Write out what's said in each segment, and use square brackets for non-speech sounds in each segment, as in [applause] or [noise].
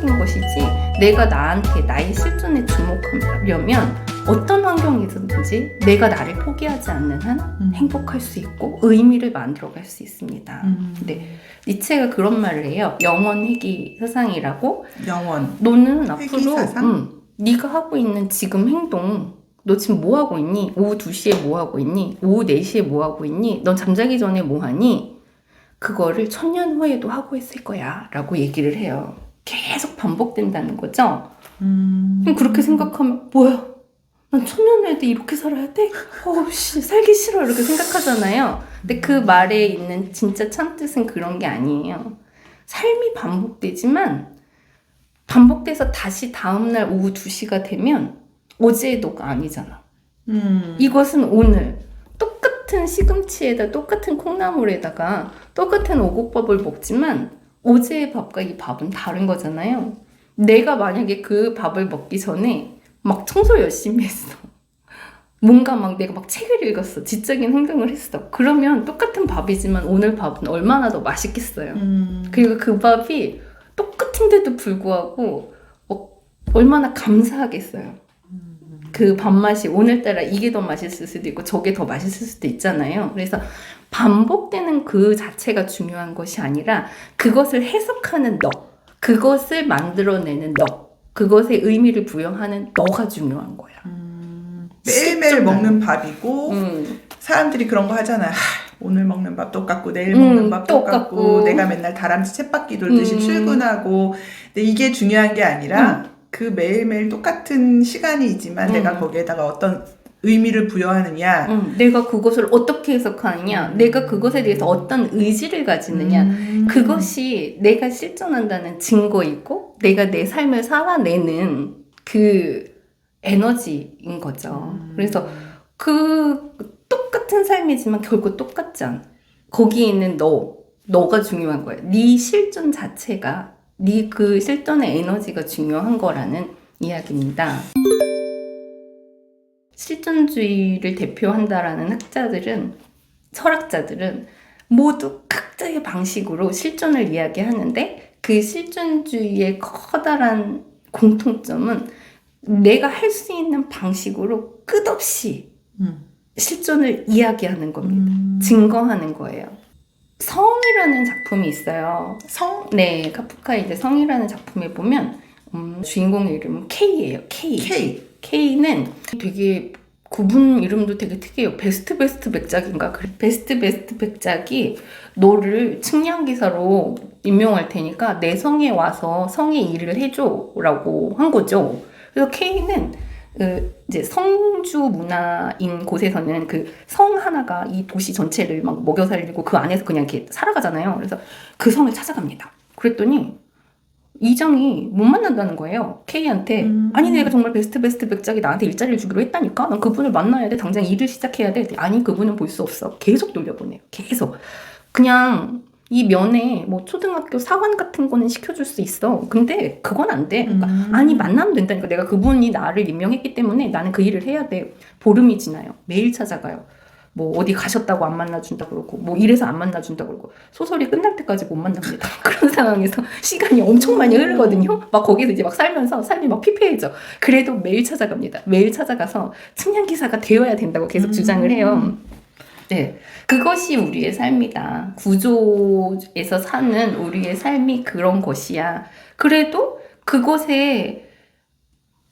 상대적인 것이지 내가 나한테 나의 실존에 주목하려면 어떤 환경이든지 내가 나를 포기하지 않는 한 음. 행복할 수 있고 의미를 만들어갈 수 있습니다. 음. 네. 니체가 그런 말을 해요. 영원 회귀 사상이라고. 영원. 너는 앞으로? 음, 네가 하고 있는 지금 행동 너 지금 뭐 하고 있니? 오후 2시에 뭐 하고 있니? 오후 4시에 뭐 하고 있니? 넌 잠자기 전에 뭐 하니? 그거를 천년 후에도 하고 있을 거야 라고 얘기를 해요. 계속 반복된다는 거죠. 음. 그럼 그렇게 생각하면 뭐야? 난 천년 후에도 이렇게 살아야 돼? 어씨 살기 싫어 이렇게 생각하잖아요. 근데 그 말에 있는 진짜 참 뜻은 그런 게 아니에요. 삶이 반복되지만 반복돼서 다시 다음날 오후 2시가 되면 어제의 너가 아니잖아. 음. 이것은 오늘 똑같은 시금치에다 똑같은 콩나물에다가 똑같은 오곡밥을 먹지만 어제의 밥과 이 밥은 다른 거잖아요. 내가 만약에 그 밥을 먹기 전에 막 청소 열심히 했어. [laughs] 뭔가 막 내가 막 책을 읽었어. 지적인 행동을 했어. 그러면 똑같은 밥이지만 오늘 밥은 얼마나 더 맛있겠어요. 음. 그리고 그 밥이 똑같은데도 불구하고 어, 얼마나 감사하겠어요. 그 밥맛이 오늘따라 이게 더 맛있을 수도 있고 저게 더 맛있을 수도 있잖아요. 그래서 반복되는 그 자체가 중요한 것이 아니라 그것을 해석하는 너, 그것을 만들어내는 너, 그것에 의미를 부여하는 너가 중요한 거야. 매일매일 식좀 먹는 밥이고 음, 사람들이 그런 거 하잖아요. 하, 오늘 먹는 밥 똑같고 내일 음, 먹는 밥 똑같고. 똑같고 내가 맨날 다람쥐 쳇바퀴 돌듯이 음. 출근하고 근데 이게 중요한 게 아니라 그 매일매일 똑같은 시간이지만 음. 내가 거기에다가 어떤 의미를 부여하느냐 음, 내가 그것을 어떻게 해석하느냐, 음. 내가 그것에 대해서 어떤 의지를 가지느냐, 음. 그것이 내가 실존한다는 증거이고 내가 내 삶을 살아내는 그 에너지인 거죠. 음. 그래서 그 똑같은 삶이지만 결국 똑같지 않아. 거기에 있는 너, 너가 중요한 거야. 네 실존 자체가 네 그 실존의 에너지가 중요한 거라는 이야기입니다. 실존주의를 대표한다라는 학자들은 철학자들은 모두 각자의 방식으로 실존을 이야기하는데 그 실존주의의 커다란 공통점은 내가 할 수 있는 방식으로 끝없이 음. 실존을 이야기하는 겁니다. 음. 증거하는 거예요. 성이라는 작품이 있어요. 성 네, 카프카의 이제 성이라는 작품에 보면 음, 주인공의 이름은 K예요. K. K K는 되게 구분 이름도 되게 특이해요. 베스트 베스트 백작인가? 그래. 베스트 베스트 백작이 너를 측량 기사로 임명할 테니까 내 성에 와서 성의 일을 해줘라고 한 거죠. 그래서 K는 그 이제 성주 문화인 곳에서는 그 성 하나가 이 도시 전체를 막 먹여 살리고 그 안에서 그냥 이렇게 살아가잖아요. 그래서 그 성을 찾아갑니다. 그랬더니 이장이 못 만난다는 거예요. K한테. 음. 아니, 내가 정말 베스트 베스트 백작이 나한테 일자리를 주기로 했다니까? 난 그분을 만나야 돼. 당장 일을 시작해야 돼. 아니, 그분은 볼 수 없어. 계속 돌려보내요. 계속. 그냥 이 면에 뭐 초등학교 사원 같은 거는 시켜줄 수 있어. 근데 그건 안 돼. 그러니까 음. 아니, 만나면 된다니까. 내가 그분이 나를 임명했기 때문에 나는 그 일을 해야 돼. 보름이 지나요. 매일 찾아가요. 뭐 어디 가셨다고 안 만나준다 그러고 뭐 이래서 안 만나준다 그러고 소설이 끝날 때까지 못 만납니다. [laughs] 그런 상황에서 시간이 엄청 많이 흐르거든요. 막 거기서 이제 막 살면서 삶이 막 피폐해져. 그래도 매일 찾아갑니다. 매일 찾아가서 측량 기사가 되어야 된다고 계속 음. 주장을 해요. 네, 그것이 우리의 삶이다. 구조에서 사는 우리의 삶이 그런 것이야. 그래도 그것에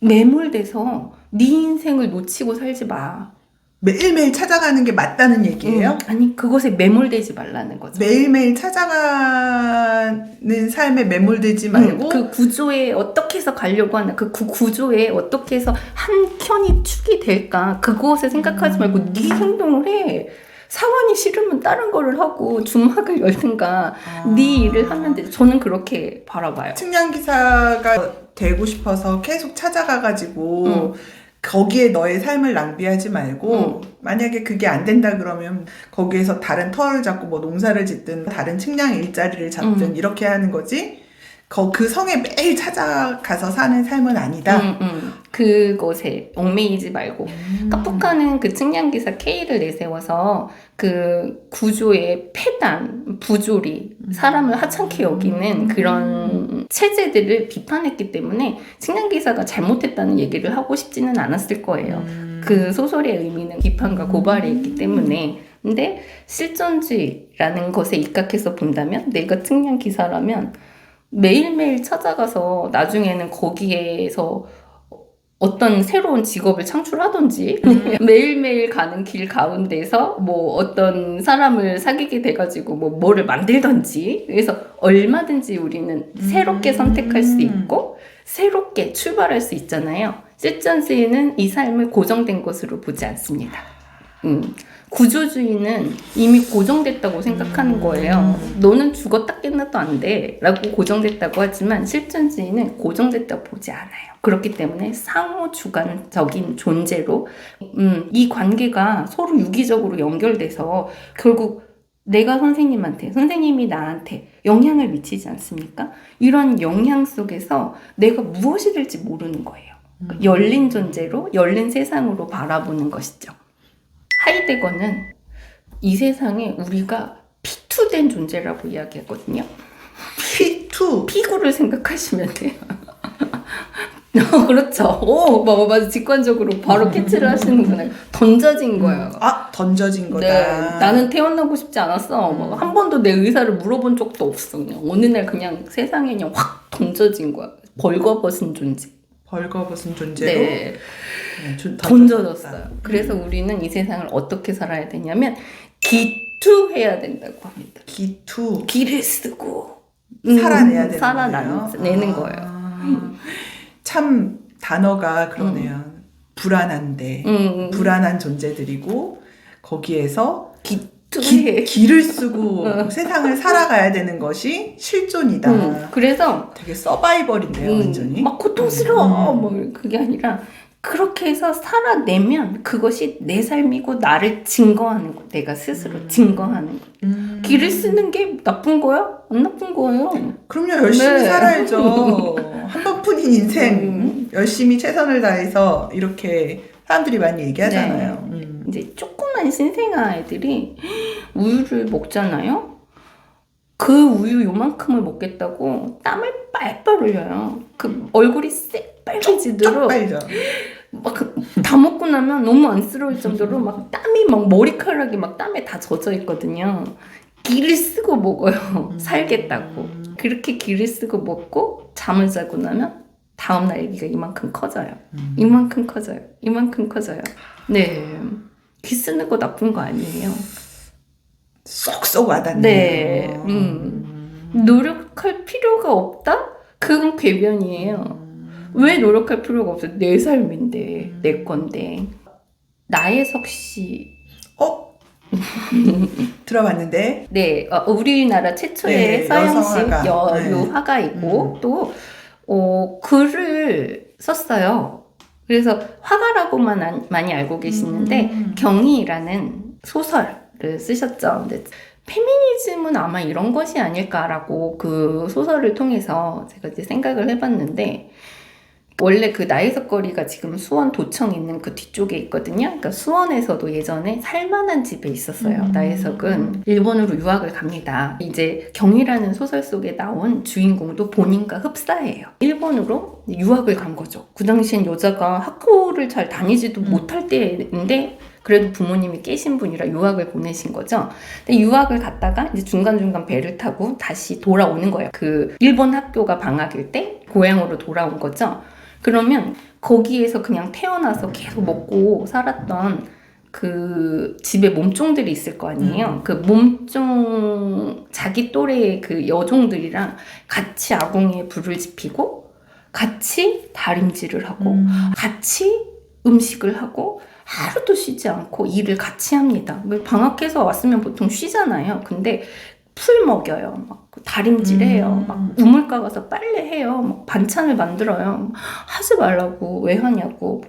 매몰돼서 네 인생을 놓치고 살지 마. 매일매일 찾아가는 게 맞다는 얘기예요. 음, 아니 그것에 매몰되지 말라는 거죠. 매일매일 찾아가는 삶에 매몰되지 말고 음, 그 구조에 어떻게 해서 가려고 하나 그 구, 구조에 어떻게 해서 한 켠이 축이 될까 그것을 생각하지 말고 음. 네 행동을 해. 사원이 싫으면 다른 거를 하고 주막을 열든가 아. 네 일을 하면 돼. 저는 그렇게 바라봐요. 측량 기사가 되고 싶어서 계속 찾아가가지고 음. 거기에 너의 삶을 낭비하지 말고 음. 만약에 그게 안 된다 그러면 거기에서 다른 터를 잡고 뭐 농사를 짓든 다른 측량 일자리를 잡든 음. 이렇게 하는 거지 거, 그 성에 매일 찾아가서 사는 삶은 아니다. 음, 음. 그곳에 얽매이지 말고 음. 카프카는 그 측량기사 K를 내세워서 그 구조의 폐단, 부조리, 사람을 하찮게 여기는 그런 체제들을 비판했기 때문에 측량기사가 잘못했다는 얘기를 하고 싶지는 않았을 거예요. 음. 그 소설의 의미는 비판과 고발이 있기 때문에 근데 실존주의라는 것에 입각해서 본다면 내가 측량 기사라면 매일매일 찾아가서 나중에는 거기에서 어떤 새로운 직업을 창출하든지 [laughs] 매일매일 가는 길 가운데서 뭐 어떤 사람을 사귀게 돼가지고 뭐 뭐를 만들던지 그래서 얼마든지 우리는 새롭게 선택할 수 있고 새롭게 출발할 수 있잖아요. 실전주의는 이 삶을 고정된 것으로 보지 않습니다. 음. 구조주의는 이미 고정됐다고 생각하는 거예요. 너는 죽었다 깨어나도 안 돼. 라고 고정됐다고 하지만 실존주의는 고정됐다고 보지 않아요. 그렇기 때문에 상호 주관적인 존재로, 음, 이 관계가 서로 유기적으로 연결돼서 결국 내가 선생님한테, 선생님이 나한테 영향을 미치지 않습니까? 이런 영향 속에서 내가 무엇이 될지 모르는 거예요. 그러니까 열린 존재로, 열린 세상으로 바라보는 것이죠. 하이데거는 이 세상에 우리가 피투된 존재라고 이야기하거든요. P2. 피구를 생각하시면 돼요. [laughs] 어, 그렇죠. 오, 뭐, 맞아. 직관적으로 바로 캐치를 [laughs] 하시는구나. 던져진 거예요. 아, 던져진 거다. 네, 나는 태어나고 싶지 않았어. 뭐한 번도 내 의사를 물어본 적도 없어. 그냥 어느 날 그냥 세상에 그냥 확 던져진 거야. 벌거벗은 존재. 벌거벗은 존재로 네, 네, 주- 던져졌어요. 그래서 우리는 이 세상을 어떻게 살아야 되냐면 기투해야 된다고 합니다. 기투. 기를 쓰고 살아내야 음, 되는 살아내는 거예요? 거예요. 아, 참 단어가 그러네요. 불안한데 음, 불안한 존재들이고 거기에서 기투해. 기, 기를 쓰고 [laughs] 세상을 살아가야 되는 것이 실존이다. 음, 그래서 되게 서바이벌인데요, 음, 완전히. 막 고통스러워 음. 뭐 그게 아니라 그렇게 해서 살아내면 그것이 내 삶이고 나를 증거하는 거 내가 스스로 증거하는 거 음. 기를 쓰는 게 나쁜 거야? 안 나쁜 거예요. 그럼요, 열심히 네. 살아야죠. [laughs] 한 번뿐인 인생 음. 열심히 최선을 다해서 이렇게 사람들이 많이 얘기하잖아요. 음. 이제 조그만 신생아 애들이 우유를 먹잖아요. 그 우유 요만큼을 먹겠다고 땀을 빨빨 흘려요. 그 얼굴이 새빨개지도록 빨죠. 막다 먹고 나면 너무 안쓰러울 정도로 막 땀이 막 머리카락이 막 땀에 다 젖어 있거든요. 기를 쓰고 먹어요. 살겠다고. 그렇게 기를 쓰고 먹고 잠을 자고 나면 다음날 애기가 이만큼 커져요. 음. 이만큼 커져요. 이만큼 커져요. 네. 기 쓰는 거 나쁜 거 아니에요. 쏙쏙 와닿네요. 네, 음. 노력할 필요가 없다? 그건 궤변이에요. 왜 노력할 필요가 없어? 내 삶인데, 내 건데. 나혜석 씨. 어? [laughs] 들어봤는데 네, 어, 우리나라 최초의 네, 서양식 여성화가. 여류 네. 화가이고 음. 또 어, 글을 썼어요. 그래서 화가라고만 안- 많이 알고 계시는데 음. 경이라는 소설 을 쓰셨죠. 근데 페미니즘은 아마 이런 것이 아닐까라고 그 소설을 통해서 제가 이제 생각을 해봤는데 원래 그 나이석 거리가 지금 수원 도청 있는 그 뒤쪽에 있거든요. 그러니까 수원에서도 예전에 살만한 집에 있었어요. 음. 나혜석은 일본으로 유학을 갑니다. 이제 경이라는 소설 속에 나온 주인공도 본인과 흡사해요. 일본으로 유학을 간 거죠. 그 당시엔 여자가 학교를 잘 다니지도 음. 못할 때인데 그래도 부모님이 깨신 분이라 유학을 보내신 거죠. 근데 유학을 갔다가 이제 중간중간 배를 타고 다시 돌아오는 거예요. 그 일본 학교가 방학일 때 고향으로 돌아온 거죠. 그러면 거기에서 그냥 태어나서 계속 먹고 살았던 그 집에 몸종들이 있을 거 아니에요. 그 몸종 자기 또래의 그 여종들이랑 같이 아궁이에 불을 지피고 같이 다림질을 하고 음. 같이 음식을 하고 하루도 쉬지 않고 일을 같이 합니다. 왜 방학해서 왔으면 보통 쉬잖아요. 근데 풀 먹여요. 막 다림질해요. 음. 막 우물가 가서 빨래해요. 막 반찬을 만들어요. 하지 말라고 왜 하냐고.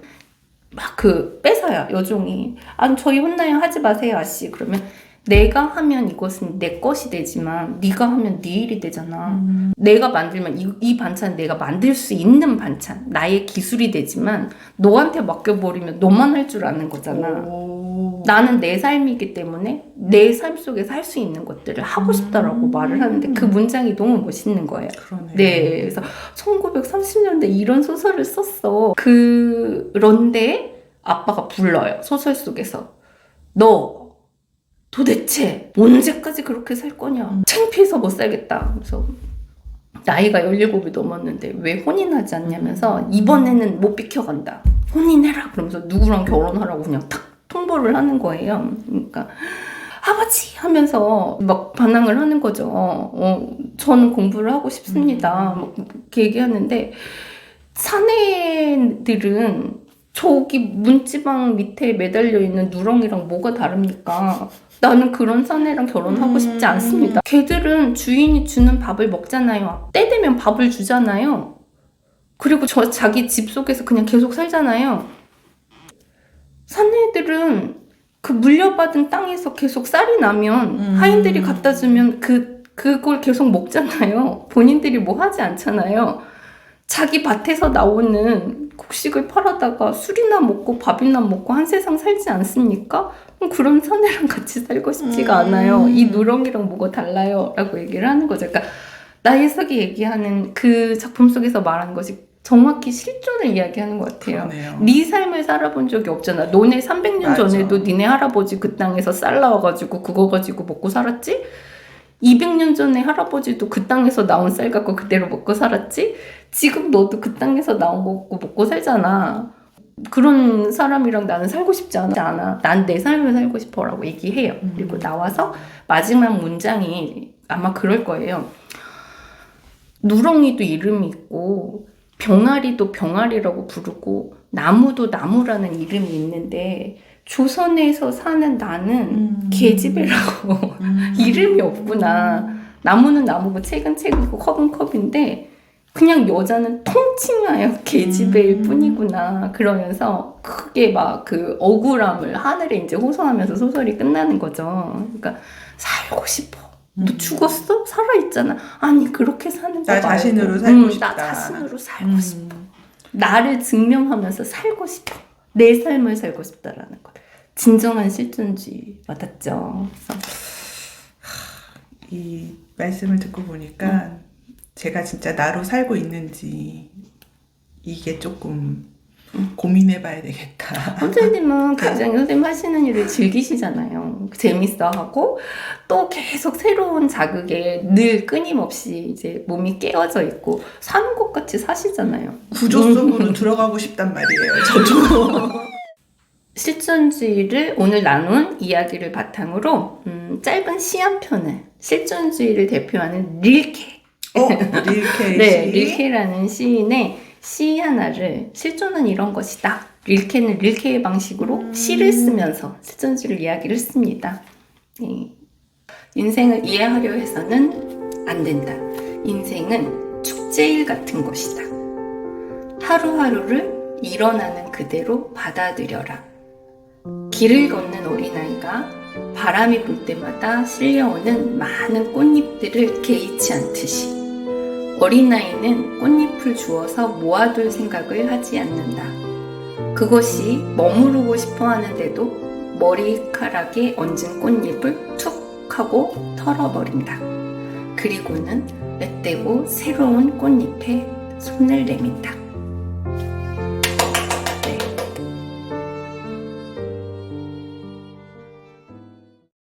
막 그 뺏어요 여종이. 아 저희 혼나요 하지 마세요 아씨. 그러면 내가 하면 이것은 내 것이 되지만 네가 하면 네 일이 되잖아. 음. 내가 만들면 이, 이 반찬 내가 만들 수 있는 반찬 나의 기술이 되지만 너한테 맡겨버리면 너만 할 줄 아는 거잖아. 오. 나는 내 삶이기 때문에 내 삶 속에서 할 수 있는 것들을 하고 싶다라고 음. 말을 하는데 그 문장이 너무 멋있는 거예요. 그러네. 네, 그래서 1930년대 이런 소설을 썼어. 그런데 아빠가 불러요. 소설 속에서. 너 도대체 언제까지 그렇게 살 거냐? 창피해서 못 살겠다. 그래서 나이가 17이 넘었는데 왜 혼인하지 않냐면서 이번에는 못 비켜간다. 혼인해라. 그러면서 누구랑 결혼하라고 그냥 탁 통보를 하는 거예요. 그러니까 아버지 하면서 막 반항을 하는 거죠. 어, 저는 공부를 하고 싶습니다. 막 이렇게 얘기하는데 사내들은 저기 문지방 밑에 매달려 있는 누렁이랑 뭐가 다릅니까? 나는 그런 사내랑 결혼하고 싶지 음. 않습니다. 걔들은 주인이 주는 밥을 먹잖아요. 때 되면 밥을 주잖아요. 그리고 저 자기 집 속에서 그냥 계속 살잖아요. 사내들은 그 물려받은 땅에서 계속 쌀이 나면 음. 하인들이 갖다 주면 그 그걸 계속 먹잖아요. 본인들이 뭐 하지 않잖아요. 자기 밭에서 나오는 곡식을 팔아다가 술이나 먹고 밥이나 먹고 한 세상 살지 않습니까? 그럼 그런 사내랑 같이 살고 싶지가 음. 않아요. 이 누렁이랑 뭐가 달라요? 라고 얘기를 하는 거죠. 그러니까 나혜석이 얘기하는 그 작품 속에서 말하는 것이 정확히 실존을 이야기하는 것 같아요. 그러네요. 네 삶을 살아본 적이 없잖아. 너네 300년 맞아. 전에도 니네 할아버지 그 땅에서 쌀 나와가지고 그거 가지고 먹고 살았지? 200년 전에 할아버지도 그 땅에서 나온 쌀 갖고 그대로 먹고 살았지? 지금 너도 그 땅에서 나온 거 먹고 먹고 살잖아. 그런 사람이랑 나는 살고 싶지 않아. 난 내 삶을 살고 싶어라고 얘기해요. 음. 그리고 나와서 마지막 문장이 아마 그럴 거예요. 누렁이도 이름이 있고 병아리도 병아리라고 부르고 나무도 나무라는 이름이 있는데 조선에서 사는 나는 음. 계집애라고 음. [laughs] 이름이 없구나. 나무는 나무고 책은 책이고 컵은 컵인데 그냥 여자는 통칭하여 계집애일 음. 뿐이구나. 그러면서 크게 막 그 억울함을 하늘에 이제 호소하면서 소설이 끝나는 거죠. 그러니까 살고 싶어. 너 음. 죽었어? 살아있잖아. 아니 그렇게 사는 거나 말고. 자신으로 살고 음, 싶다. 나 자신으로 살고 음. 싶어. 나를 증명하면서 살고 싶어. 내 삶을 살고 싶다라는 것. 진정한 실존주의 맞았죠. 이 말씀을 듣고 보니까 음. 제가 진짜 나로 살고 있는지 이게 조금 음. 고민해 봐야 되겠다. 선생님은 굉장히 선생님 하시는 일을 즐기시잖아요. 재밌어 하고 또 계속 새로운 자극에 늘 끊임없이 이제 몸이 깨어져 있고 사는 것 같이 사시잖아요. 구조 속으로 [laughs] 들어가고 싶단 말이에요. 저도. [laughs] 실존주의를 오늘 나눈 이야기를 바탕으로 음, 짧은 시 한 편을 실존주의를 대표하는 릴케 어, 릴케 [laughs] 네, 씨. 릴케라는 시인의 시 하나를 실존은 이런 것이다. 릴케는 릴케의 방식으로 음. 시를 쓰면서 실존주의를 이야기를 했습니다. 네. 인생을 이해하려 해서는 안 된다. 인생은 축제일 같은 것이다. 하루하루를 일어나는 그대로 받아들여라. 길을 걷는 어린아이가 바람이 불 때마다 실려오는 많은 꽃잎들을 개의치 않듯이 어린아이는 꽃잎을 주워서 모아둘 생각을 하지 않는다. 그것이 머무르고 싶어 하는데도 머리카락에 얹은 꽃잎을 툭 하고 털어버린다. 그리고는 앳되고 새로운 꽃잎에 손을 내민다.